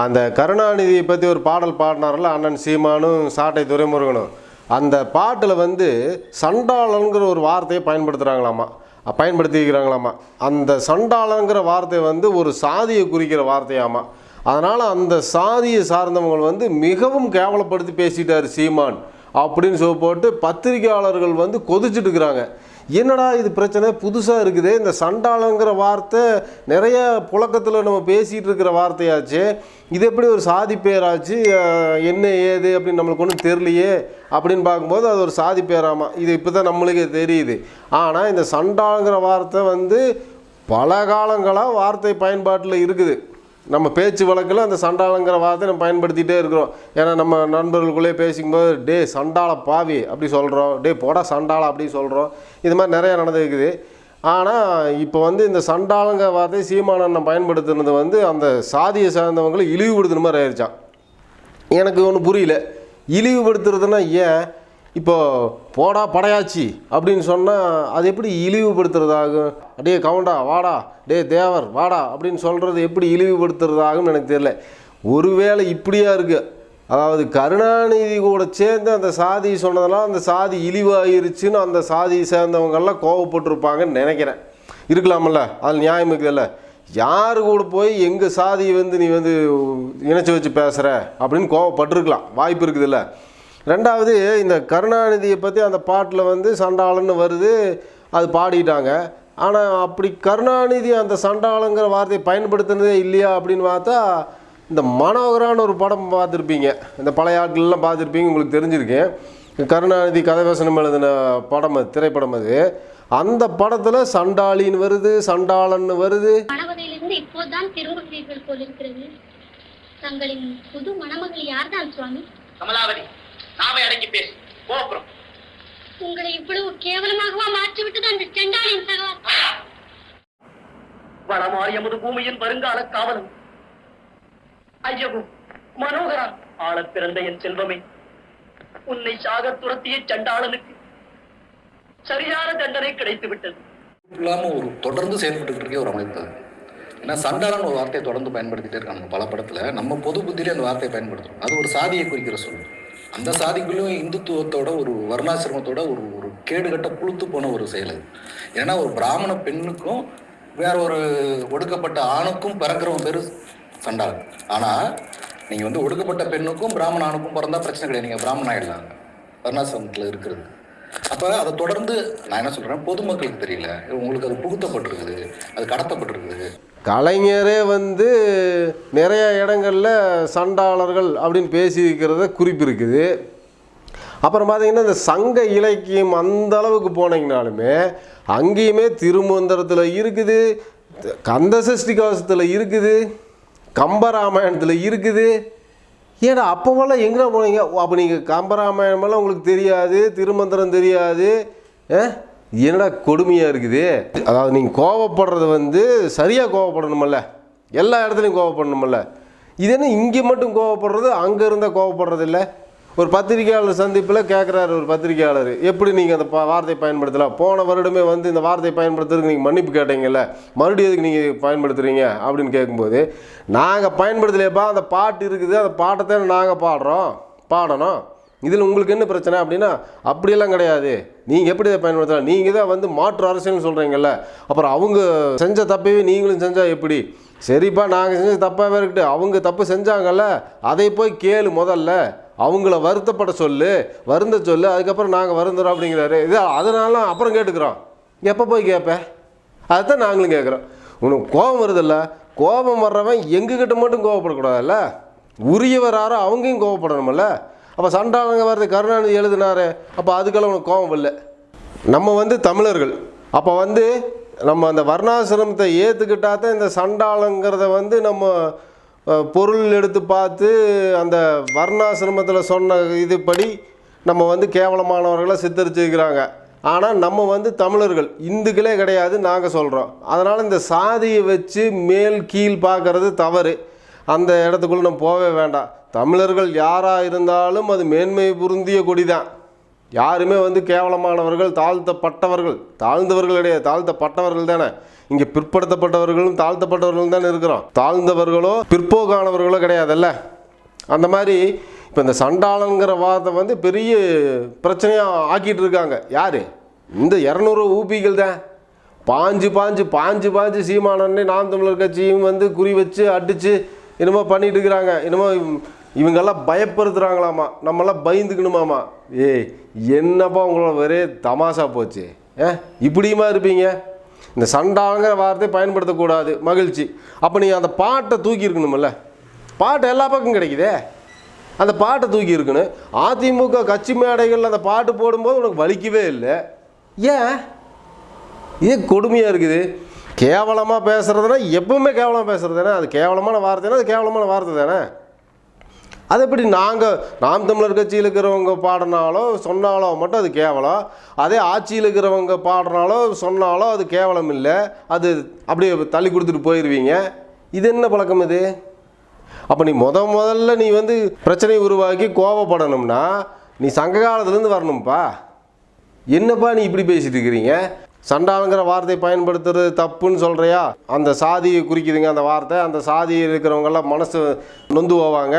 அந்த கருணாநிதியை பற்றி ஒரு பாடல் பாடினார்ல அண்ணன் சீமானும் சாட்டை துரைமுருகனும். அந்த பாட்டில் வந்து சண்டாளங்கிற ஒரு வார்த்தையை பயன்படுத்துகிறாங்களாமா பயன்படுத்திக்கிறாங்களாமா? அந்த சண்டாளங்கிற வார்த்தை வந்து ஒரு சாதியை குறிக்கிற வார்த்தையாமா? அதனால் அந்த சாதியை சார்ந்தவங்க வந்து மிகவும் கேவலப்படுத்தி பேசிட்டார் சீமான். அப்படின்னு சொல்லி போட்டு பத்திரிகையாளர்கள் வந்து கொதிச்சுட்டு இருக்கிறாங்க. என்னடா இது பிரச்சனை? புதுசாக இருக்குது. இந்த சண்டாளங்கிற வார்த்தை நிறைய புழக்கத்தில் நம்ம பேசிகிட்டு இருக்கிற வார்த்தையாச்சு. இது எப்படி ஒரு சாதி பேராச்சு? என்ன ஏது அப்படின்னு நம்மளுக்கு ஒன்றும் தெரியலையே அப்படின்னு பார்க்கும்போது அது ஒரு சாதி பேராமா? இது இப்போ தான் நம்மளுக்கே தெரியுது. ஆனால் இந்த சண்டாளங்கிற வார்த்தை வந்து பல காலங்களாக வார்த்தை பயன்பாட்டில் இருக்குது. நம்ம பேச்சு வழக்கில் அந்த சண்டாளங்கிற வார்த்தை நம்ம பயன்படுத்திகிட்டே இருக்கிறோம். ஏன்னா நம்ம நண்பர்களுக்குள்ளே பேசிக்கும்போது டே சண்டாள பாவி அப்படி சொல்கிறோம் டே போடா சண்டாள அப்படி சொல்கிறோம் இது மாதிரி நிறையா நடந்துருக்குது. ஆனால் இப்போ வந்து இந்த சண்டாளங்க வார்த்தை சீமானண்ணன் பயன்படுத்துனது வந்து அந்த சாதியை சார்ந்தவங்களை இழிவுபடுத்துன மாதிரி ஆயிடுச்சான் எனக்கு ஒன்றும் புரியல. இழிவுபடுத்துறதுன்னா ஏன்? இப்போ போடா படையாச்சி அப்படின்னு சொன்னால் அது எப்படி இழிவுபடுத்துறதாகும்? அடே கவுண்டா வாடா. டே தேவர் வாடா அப்படின்னு சொல்கிறது எப்படி இழிவுபடுத்துறதாகும் எனக்கு தெரியல. ஒருவேளை இப்படியா இருக்குது அதாவது கருணாநிதி கூட சேர்ந்து அந்த சாதி சொன்னதெல்லாம் அந்த சாதி இழிவாயிருச்சுன்னு அந்த சாதியை சேர்ந்தவங்கெல்லாம் கோவப்பட்டிருப்பாங்கன்னு நினைக்கிறேன். இருக்கலாமல்ல அதில் நியாயம் இருக்குதுல்ல? யாரு கூட போய் எங்கள் சாதியை வந்து நீ வந்து இணைச்சி வச்சு பேசுகிற அப்படின்னு கோவப்பட்டிருக்கலாம். வாய்ப்பு இருக்குதுல்ல? ரெண்டாவது இந்த கருணாநிதியை பற்றி அந்த பாட்டில் வந்து சண்டாளன்னு வருது அது பாடிட்டாங்க. ஆனால் அப்படி கருணாநிதி அந்த சண்டாளங்கிற வார்த்தையை பயன்படுத்தினதே இல்லையா அப்படின்னு பார்த்தா இந்த மனோகரான ஒரு படம் பார்த்துருப்பீங்க. இந்த பழைய ஆட்கள்லாம் பார்த்துருப்பீங்க உங்களுக்கு தெரிஞ்சிருக்கேன் கருணாநிதி கதைவசனம் எழுதின படம் அது திரைப்படம் அது. அந்த படத்தில் சண்டாளின்னு வருது சண்டாளன்னு வருது. புது மணமகள் யார்தான் சுவாமி? கமலாவதி. நாவை அடக்கி பேசு கோபுரம் உங்களை இவ்வளவு கேவலமாகவா மாற்றிவிட்டது அந்த செண்டாளின் சகவாசம் வளமாறி எமது பூமியின் வருங்கால காவலும் ஐயவும் மனோகரா ஆளப் பிறந்த என் செல்வமே உன்னை சாக துரத்திய சண்டாளனுக்கு சரியான தண்டனை கிடைத்து விட்டது இல்லாம ஒரு தொடர்ந்து செயல்பட்டு இருக்க ஒரு அமைப்பு. ஏன்னா சண்டாளன் ஒரு வார்த்தையை தொடர்ந்து பயன்படுத்திட்டே இருக்காங்க பல படத்துல. நம்ம பொது புத்தியிலே அந்த வார்த்தையை பயன்படுத்துறோம். அது ஒரு சாதியை குறிக்கிற சொல். அந்த சாதிக்குள்ளேயும் இந்துத்துவத்தோட ஒரு வர்ணாசிரமத்தோட ஒரு ஒரு கேடுகட்ட புழுத்து போன ஒரு செயல் அது. ஏன்னா ஒரு பிராமண பெண்ணுக்கும் வேற ஒரு ஒடுக்கப்பட்ட ஆணுக்கும் பிறக்கிறவன் பேர் சண்டாள் ஆனா நீங்க வந்து ஒடுக்கப்பட்ட பெண்ணுக்கும் பிராமண ஆணுக்கும் பிறந்தா பிரச்சனை கிடையாது. நீங்க பிராமண ஆயிடலாங்க வர்ணாசிரமத்தில் இருக்கிறது. அப்போ அதை தொடர்ந்து நான் என்ன சொல்கிறேன் பொதுமக்களுக்கு தெரியல. உங்களுக்கு அது புகுத்தப்பட்டிருக்குது. அது கடத்தப்பட்டிருக்குது. கலைஞரே வந்து நிறைய இடங்களில் சண்டாளர்கள் அப்படின்னு பேசியிருக்கிறத குறிப்பிருக்குது. அப்புறம் பார்த்தீங்கன்னா இந்த சங்க இலக்கியம் அந்த அளவுக்கு போனீங்கனாலுமே அங்கேயுமே திருமந்திரத்தில் இருக்குது கந்த சஷ்டி கவசத்தில் இருக்குது கம்பராமாயணத்தில் இருக்குது. ஏன்னா அப்போவெல்லாம் எங்கே போனீங்க? அப்போ நீங்கள் கம்பராமாயணமெல்லாம் உங்களுக்கு தெரியாது திருமந்திரம் தெரியாது ஆ? என்னடா கொடுமையாக இருக்குது? அதாவது நீங்கள் கோவப்படுறது வந்து சரியாக கோவப்படணுமல்ல. எல்லா இடத்துலையும் கோவப்படணுமல்ல. இது என்ன இங்கே மட்டும் கோவப்படுறது அங்கே இருந்தால் கோவப்படுறது இல்லை? ஒரு பத்திரிகையாளர் சந்திப்பில் கேட்குறாரு ஒரு பத்திரிகையாளர். எப்படி நீங்கள் அந்த ப- வார்த்தையை பயன்படுத்தலாம்? போன வருடமே வந்து இந்த வார்த்தையை பயன்படுத்துறதுக்கு நீங்கள் மன்னிப்பு கேட்டீங்கல்ல? மறுபடியும் எதுக்கு நீங்கள் பயன்படுத்துகிறீங்க அப்படின்னு கேட்கும்போது நாங்கள் பயன்படுத்தலையப்பா அந்த பாட்டு இருக்குது அந்த பாட்டை நாங்கள் பாடுறோம். பாடணும். இதில் உங்களுக்கு என்ன பிரச்சனை அப்படின்னா அப்படியெல்லாம் கிடையாது. நீங்கள் எப்படி இதை பயன்படுத்தலாம்? நீங்கள் தான் வந்து மாற்று அரசியல்னு சொல்கிறீங்கல்ல அப்புறம் அவங்க செஞ்ச தப்பையே நீங்களும் செஞ்சால் எப்படி? சரிப்பா நாங்கள் செஞ்ச தப்பாகவே இருக்கட்டும். அவங்க தப்பு செஞ்சாங்கல்ல அதை போய் கேளு முதல்ல. அவங்கள வருத்தப்பட சொல்லு. வருந்த சொல்லு. அதுக்கப்புறம் நாங்கள் வருந்துறோம் அப்படிங்கிறாரு. இது அதனால அப்புறம் கேட்டுக்கிறோம். எப்போ போய் கேட்பேன் அதுதான் நாங்களும் கேட்குறோம் உனக்கு கோபம் வருதில்ல? கோபம் வர்றவன் எங்ககிட்ட மட்டும் கோவப்படக்கூடாதுல்ல உரியவர் யாரோ அவங்கயும் கோவப்படணும்ல அப்போ சண்டாளங்க வர்றது கருணாநிதி எழுதினாரு அப்போ அதுக்கெல்லாம் உனக்கு கோபம் இல்லை. நம்ம வந்து தமிழர்கள். அப்போ வந்து நம்ம அந்த வர்ணாசிரமத்தை ஏற்றுக்கிட்டா தான் இந்த சண்டாளங்கிறத வந்து நம்ம பொருள் எடுத்து பார்த்து அந்த வர்ணாசிரமத்தில் சொன்ன இதுபடி நம்ம வந்து கேவலமானவர்களை சித்தரிச்சிருக்கிறாங்க. ஆனால் நம்ம வந்து தமிழர்கள் இந்துக்களே கிடையாது நாங்கள் சொல்கிறோம் அதனால் இந்த சாதியை வச்சு மேல் கீழ் பார்க்கறது தவறு. அந்த இடத்துக்குள்ளே நம்ம போகவே வேண்டாம். தமிழர்கள் யாராக இருந்தாலும் அது மேன்மை பொருந்திய கொடி தான் யாருமே வந்து கேவலமானவர்கள் தாழ்த்தப்பட்டவர்கள் தாழ்ந்தவர்கள் தாழ்த்தப்பட்டவர்கள் தானே. இங்கே பிற்படுத்தப்பட்டவர்களும் தாழ்த்தப்பட்டவர்களும் தானே இருக்கிறோம். தாழ்ந்தவர்களோ பிற்போக்கானவர்களோ கிடையாதுல்ல. அந்த மாதிரி இப்போ இந்த சண்டாளங்கிற வார்த்தை வந்து பெரிய பிரச்சனையாக ஆக்கிட்டு இருக்காங்க. யார்? இந்த இரநூறு ஊபிகள் தான். பாஞ்சு பாஞ்சு பாஞ்சு பாஞ்சு சீமானன்னே நாம் தமிழர் கட்சியும் வந்து குறி வச்சு அடித்து என்னமோ பண்ணிட்டு இருக்கிறாங்க. என்னமோ இவங்கெல்லாம் பயப்படுத்துகிறாங்களாமா நம்மெல்லாம் பயந்துக்கணுமாமா? ஏய் என்னப்பா உங்களோட ஒரே தமாஷா போச்சு? ஏ இப்படியுமா இருப்பீங்க? இந்த சண்டாங்கிற வார்த்தை பயன்படுத்தக்கூடாது. மகிழ்ச்சி. அப்போ நீங்கள் அந்த பாட்டை தூக்கி இருக்கணுமில்ல? பாட்டு எல்லா பக்கம் கிடைக்குதே? அந்த பாட்டை தூக்கி இருக்கணும். அதிமுக கட்சி மேடைகளில் அந்த பாட்டு போடும்போது உனக்கு வலிக்கவே இல்லை. ஏன் இது கொடுமையாக இருக்குது. கேவலமாக பேசுகிறதுனா எப்பவுமே கேவலமாக பேசுகிறது தானே? அது கேவலமான வார்த்தைனா அது கேவலமான வார்த்தை தானே? அது எப்படி நாங்கள் நாம் தமிழர் கட்சியில் இருக்கிறவங்க பாடினாலோ சொன்னாலோ மட்டும் அது கேவலம். அதே ஆட்சியில் இருக்கிறவங்க பாடினாலோ சொன்னாலோ அது கேவலம் இல்லை. அது அப்படியே தள்ளி கொடுத்துட்டு போயிடுவீங்க இது என்ன பழக்கம் இது? அப்போ நீ முத முதல்ல நீ வந்து பிரச்சனையை உருவாக்கி கோவப்படணும்னா நீ சங்க காலத்துலேருந்து வரணும்ப்பா என்னப்பா நீ இப்படி பேசிட்டு இருக்கிறீங்க? சண்டாளுங்கிற வார்த்தை பயன்படுத்துறது தப்புன்னு சொல்கிறியா அந்த சாதியை குறிக்குதுங்க அந்த வார்த்தை. அந்த சாதியில் இருக்கிறவங்கெல்லாம் மனசு நொந்து போவாங்க.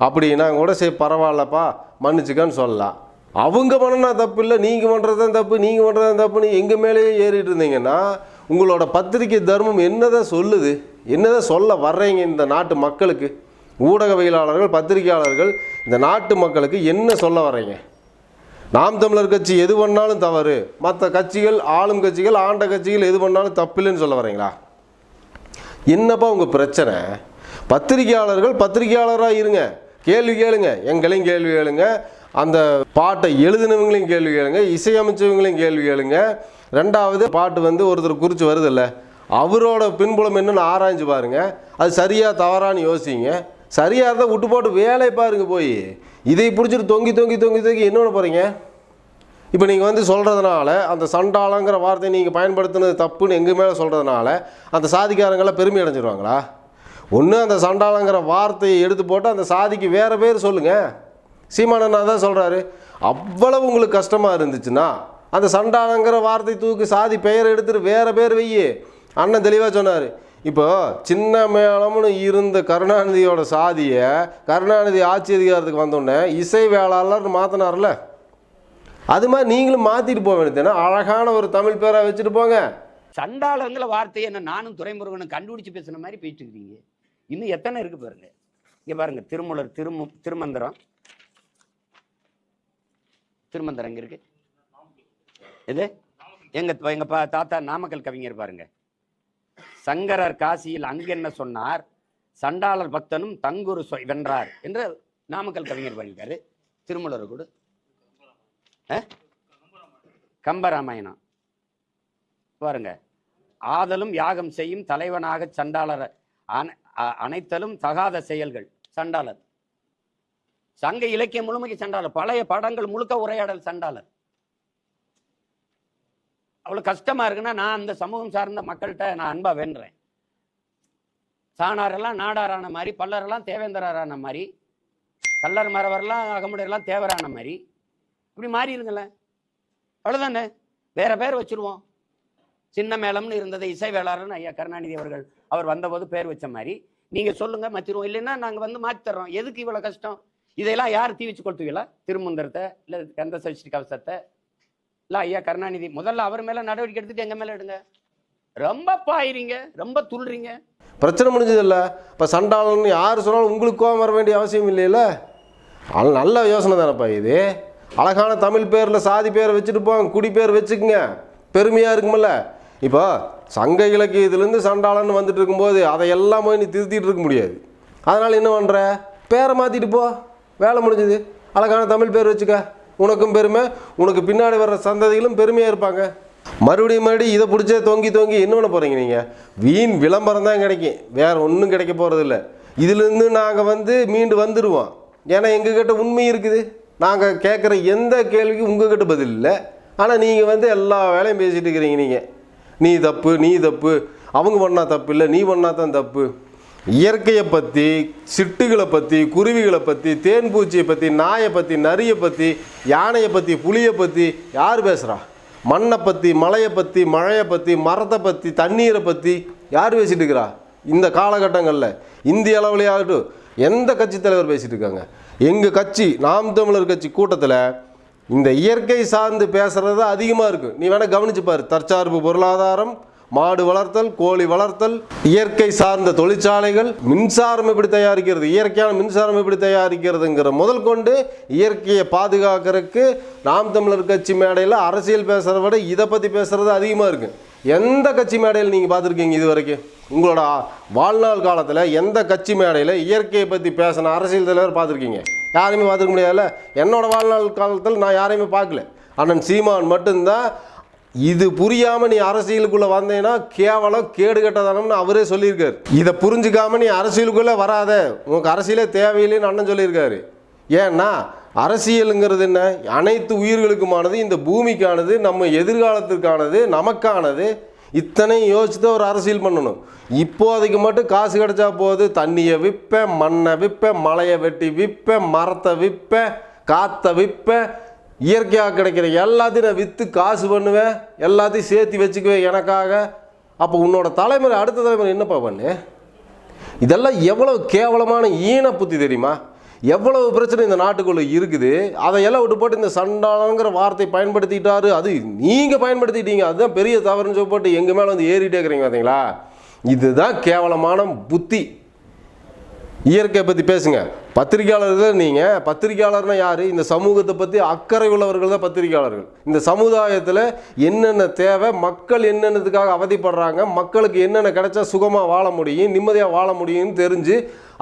அப்படின்னா கூட சரி பரவாயில்லப்பா மன்னிச்சுக்கன்னு சொல்லலாம் அவங்க பண்ணனா தப்பு இல்லை நீங்கள் பண்ணுறது தான் தப்பு நீங்கள் பண்ணுறது தான் தப்புன்னு எங்கள் மேலேயே ஏறிட்டு இருந்தீங்கன்னா உங்களோட பத்திரிக்கை தர்மம் என்னதான் சொல்லுது? என்னதான் சொல்ல வர்றீங்க இந்த நாட்டு மக்களுக்கு? ஊடகவியலாளர்கள் பத்திரிகையாளர்கள் இந்த நாட்டு மக்களுக்கு என்ன சொல்ல வர்றீங்க? நாம் தமிழர் கட்சி எது பண்ணாலும் தவறு. மற்ற கட்சிகள் ஆளும் கட்சிகள் ஆண்ட கட்சிகள் எது பண்ணாலும் தப்பில்லைன்னு சொல்ல வரீங்களா என்னப்பா உங்கள் பிரச்சனை? பத்திரிகையாளர்கள் பத்திரிகையாளராக இருங்க. கேள்வி கேளுங்க எங்களையும் கேள்வி கேளுங்க. அந்த பாட்டை எழுதினவங்களையும் கேள்வி கேளுங்க இசையமைச்சவங்களையும் கேள்வி கேளுங்க. ரெண்டாவது பாட்டு வந்து ஒருத்தர் குறித்து வருதில்ல அவரோட பின்புலம் என்னன்னு ஆராய்ஞ்சு பாருங்க. அது சரியாக தவறான்னு யோசிங்க. சரியாக இருந்தால் விட்டு போட்டு வேலையை பாருங்க போய். இதை பிடிச்சிட்டு தொங்கி தொங்கி தொங்கி தொங்கி என்ன பண்ண போகிறீங்க இப்போ நீங்கள் வந்து சொல்கிறதுனால அந்த சண்டாளங்கிற வார்த்தையை நீங்கள் பயன்படுத்தினது தப்புன்னு எங்கள் மேலே சொல்கிறதுனால அந்த சாதிக்காரங்களாம் பெருமை அடைஞ்சிருவாங்களா? ஒன்று அந்த சண்டாளங்கிற வார்த்தையை எடுத்து போட்டு அந்த சாதிக்கு வேறு பேர் சொல்லுங்கள் சீமானண்ணா தான் சொல்கிறாரு அவ்வளவு உங்களுக்கு கஷ்டமாக இருந்துச்சுன்னா அந்த சண்டாளங்கிற வார்த்தை தூக்கி சாதி பெயர் எடுத்துட்டு வேறு பேர் வெய்யி அண்ணன் தெளிவாக சொன்னார். இப்போ சின்ன மேளம்னு இருந்த கருணாநிதியோட சாதியை கருணாநிதி ஆட்சி அதிகாரத்துக்கு வந்தோடனே இசை வேளாளர்னு மாற்றினார்ல அது மாதிரி நீங்களும் மாற்றிட்டு போக வேண்டியதுன்னா அழகான ஒரு தமிழ் பேரை வச்சுட்டு போங்க. சண்டாளங்கிற வார்த்தையை என்ன நானும் துறைமுருகனும் கண்டுபிடிச்சு பேசுன மாதிரி பேசிட்டு இருக்கீங்க. இன்னும் எத்தனை இருக்கு பாருங்க. இங்க பாருங்க திருமூலர் திருமு திருமந்திரம். திருமந்திரம் இங்கே இருக்கு? இது எங்க எங்க பா- தாத்தா நாமக்கல் கவிஞர் பாருங்க. சங்கரர் காசியில் அங்கென்ன சொன்னார்? சண்டாளர் பக்தனும் தங்குரு சொ- வென்றார் என்று நாமக்கல் கவிஞர் பண்ணியிருக்காரு. திருமலர் கூட. கம்பராமாயணம். பாருங்க. ஆதலும் யாகம் செய்யும் தலைவனாக சண்டாளர் ஆன அனைத்தலும் தகாத செயல்கள் சண்டாளர். சங்க இலக்கியம் முழுமைக்கு சண்டாளர். பழைய படங்கள் முழுக்க உரையாடல் சண்டாளர். அவ்வளவு கஷ்டமா இருக்குன்னா நான் அந்த சமூகம் சார்ந்த மக்கள்கிட்ட நான் அன்பா வேண்டுறேன். சாணாரெல்லாம் நாடாரான மாதிரி பல்லரெல்லாம் தேவேந்திரரான மாதிரி கல்லர் மரவரெல்லாம் அகமுடையெல்லாம் தேவரான மாதிரி. இப்படி மாறி இருங்களேன் அவ்வளோதானே வேற பேர் வச்சிருவோம். சின்ன மேளம்னு இருந்தது இசை வேளாளர்னு ஐயா கருணாநிதி அவர்கள் அவர் வந்தபோது பேர் வச்ச மாதிரி. நீங்கள் சொல்லுங்கள் மாற்றிடுவோம் இல்லைன்னா நாங்கள் வந்து மாத்தி தர்றோம். எதுக்கு இவ்வளோ கஷ்டம்? இதெல்லாம் யார் தீ வச்சு கொளுத்துவீங்களா திருமந்திரத்தை இல்லை கந்த சஷ்டி கவசத்தை? இல்லை ஐயா கருணாநிதி முதல்ல அவர் மேலே நடவடிக்கை எடுத்துட்டு எங்கள் மேலே எடுங்க. ரொம்ப பாயிறீங்க ரொம்ப துள்றீங்க. பிரச்சனை முடிஞ்சதில்ல. இப்போ சண்டாளன் யார் சொன்னாலும் உங்களுக்கு கோவம் வர வேண்டிய அவசியம் இல்லைல்ல அது நல்ல யோசனை தானேப்பா இது. அழகான தமிழ் பேரில் சாதி பேரை வச்சுட்டு போங்க குடி பேர் வச்சுக்குங்க. பெருமையாக இருக்குமில்ல? இப்போ சங்க இலக்கியத்திலேருந்து சண்டாளன்னு வந்துட்டு இருக்கும்போது அதையெல்லாம் போய் நீ திருத்திட்டு இருக்க முடியாது. அதனால் என்ன பண்ணுற பேரை மாற்றிட்டு போ. வேலை முடிஞ்சது. அழகான தமிழ் பேர் வச்சுக்க. உனக்கும் பெருமை உனக்கு பின்னாடி வர்ற சந்ததிகளும் பெருமையாக இருப்பாங்க. மறுபடியும் மறுபடியும் இதை பிடிச்சே தொங்கி தொங்கி என்ன பண்ண போகிறீங்க நீங்கள் வீண் விளம்பரம் தான் கிடைக்கும். வேறு ஒன்றும் கிடைக்க போகிறதில்ல இதுலேருந்து நாங்கள் வந்து மீண்டு வந்துடுவோம் ஏன்னா எங்ககிட்ட உண்மை இருக்குது. நாங்கள் கேட்குற எந்த கேள்விக்கும் உங்ககிட்ட பதில் இல்லை. ஆனால் நீங்கள் வந்து எல்லா வேலையும் பேசிகிட்டு இருக்கிறீங்க நீங்கள் நீ தப்பு நீ தப்பு. அவங்க பண்ணால் தப்பு இல்லை நீ பண்ணால் தான் தப்பு. இயற்கையை பற்றி சிட்டுகளை பற்றி குருவிகளை பற்றி தேன்பூச்சியை பற்றி நாயை பற்றி நரியை பற்றி யானையை பற்றி புலியை பற்றி யார் பேசுகிறா மண்ணை பற்றி மலையை பற்றி மழையை பற்றி மரத்தை பற்றி தண்ணீரை பற்றி யார் பேசிகிட்டு இருக்கிறா இந்த காலகட்டங்களில் இந்திய அளவுலேயாகட்டும் எந்த கட்சி தலைவர் பேசிகிட்டு இருக்காங்க? எங்கள் கட்சி நாம் தமிழர் கட்சி கூட்டத்தில் இந்த இயற்கை சார்ந்து பேசுகிறது தான் அதிகமாக இருக்கும் நீ வேணால் கவனிச்சு பாரு. தற்சார்பு பொருளாதாரம் மாடு வளர்த்தல் கோழி வளர்த்தல் இயற்கை சார்ந்த தொழிற்சாலைகள் மின்சாரம் எப்படி தயாரிக்கிறது இயற்கையான மின்சாரம் எப்படி தயாரிக்கிறதுங்கிற முதல் கொண்டு இயற்கையை பாதுகாக்கிறதுக்கு நாம் தமிழர் கட்சி மேடையில் அரசியல் பேசுகிறத விட இதை பற்றி பேசுகிறது அதிகமாக இருக்குது எந்த கட்சி மேடையில் நீங்கள் பார்த்துருக்கீங்க இது வரைக்கும்? உங்களோட வாழ்நாள் காலத்தில் எந்த கட்சி மேடையில் இயற்கையை பற்றி பேசின அரசியல் தலைவர் பார்த்துருக்கீங்க? யாரையுமே பார்த்துக்க முடியாதுல்ல. என்னோடய வாழ்நாள் காலத்தில் நான் யாரையுமே பார்க்கல. அண்ணன் சீமான் மட்டும்தான். இது புரியாமல் நீ அரசியலுக்குள்ளே வந்தேன்னா கேவலம் கேடு கட்டதானம்னு அவரே சொல்லியிருக்காரு. இதை புரிஞ்சுக்காமல் நீ அரசியலுக்குள்ளே வராத. உனக்கு அரசியலே தேவையில்லைன்னு அண்ணன் சொல்லியிருக்காரு. ஏன்னா அரசியலுங்கிறது என்ன? அனைத்து உயிர்களுக்குமானது இந்த பூமிக்கானது நம்ம எதிர்காலத்திற்கானது நமக்கானது இத்தனையும் யோசிச்சு தான் ஒரு அரசியல் பண்ணணும். இப்போதைக்கு மட்டும் காசு கிடைச்சா போகுது தண்ணியை விற்பேன் மண்ணை விற்பேன் மலையை வெட்டி விற்பேன் மரத்தை விற்பேன் காற்றை விற்பேன். இயற்கையாக கிடைக்கிற எல்லாத்தையும் நான் விற்று காசு பண்ணுவேன் எல்லாத்தையும் சேர்த்து வச்சுக்குவேன் எனக்காக. அப்போ உன்னோட தலைமுறை அடுத்த தலைமுறை என்னப்பா பண்ணு? இதெல்லாம் எவ்வளோ கேவலமான ஈன புத்தி தெரியுமா? எவ்வளவு பிரச்சனை இந்த நாட்டுக்குள்ளே இருக்குது? அதையெல்லாம் விட்டு போட்டு இந்த சண்டானங்கிற வார்த்தை பயன்படுத்திட்டாரு. அது நீங்கள் பயன்படுத்திட்டீங்க. அதுதான் பெரிய தவறுன்னு சொல்லி போட்டு எங்கள் மேலே வந்து ஏறிட்டே இருக்கிறீங்க பார்த்தீங்களா இதுதான் கேவலமான புத்தி. இயற்கையை பற்றி பேசுங்க. பத்திரிகையாளர்கள் நீங்கள் பத்திரிகையாளர்னா யார்? இந்த சமூகத்தை பற்றி அக்கறை உள்ளவர்கள் தான் பத்திரிகையாளர்கள். இந்த சமுதாயத்தில் என்னென்ன தேவை மக்கள் என்னென்னதுக்காக அவதிப்படுறாங்க மக்களுக்கு என்னென்ன கிடைச்சா சுகமாக வாழ முடியும் நிம்மதியாக வாழ முடியும்னு தெரிஞ்சு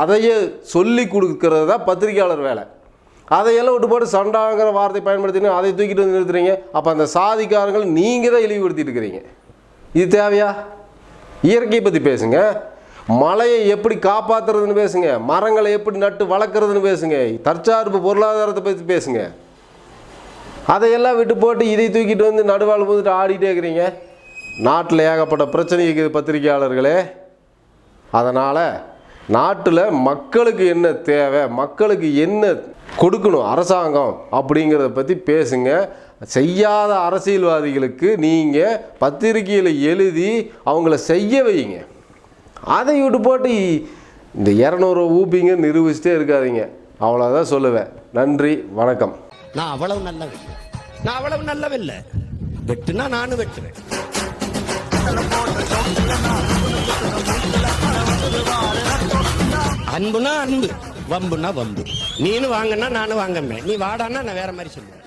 அதையே சொல்லி கொடுக்கறது தான் பத்திரிகையாளர் வேலை. அதையெல்லாம் விட்டு போட்டு சண்டாங்கிற வார்த்தை பயன்படுத்தினா அதை தூக்கிட்டு வந்து நிறுத்துறீங்க. அப்போ அந்த சாதிக்காரங்கள் நீங்கள் தான் இழிவுபடுத்திட்டு இருக்கிறீங்க. இது தேவையா? இயற்கையை பற்றி பேசுங்க. மலையை எப்படி காப்பாற்றுறதுன்னு பேசுங்க. மரங்களை எப்படி நட்டு வளர்க்குறதுன்னு பேசுங்க. தற்சார்பு பொருளாதாரத்தை பற்றி பேசுங்க. அதையெல்லாம் விட்டு போட்டு இதை தூக்கிட்டு வந்து நடுவாள் போட்டுட்டு ஆடிட்டே இருக்கிறீங்க. நாட்டில் ஏகப்பட்ட பிரச்சனை இருக்குது பத்திரிகையாளர்களே. அதனால் நாட்டில் மக்களுக்கு என்ன தேவை மக்களுக்கு என்ன கொடுக்கணும் அரசாங்கம் அப்படிங்கிறத பற்றி பேசுங்க. செய்யாத அரசியல்வாதிகளுக்கு நீங்கள் பத்திரிகையில் எழுதி அவங்கள செய்ய வைங்க. அதை விட்டு போட்டு இந்த இரநூறு ஊப்பிங்க நிரூபிச்சுட்டே இருக்காதீங்க. அவ்வளோதான் சொல்லுவேன். நன்றி வணக்கம். நான் அவ்வளவு நல்லவன் நான் அவ்வளவு நல்லவில்லை வெட்டுனா நானும் வெட்டுவேன். அன்புனா அன்பு வம்புனா வம்பு. நீனு வாங்கன்னா நானும் வாங்கமே நீ வாடான்னா நான் வேற மாதிரி சொல்லுவேன்.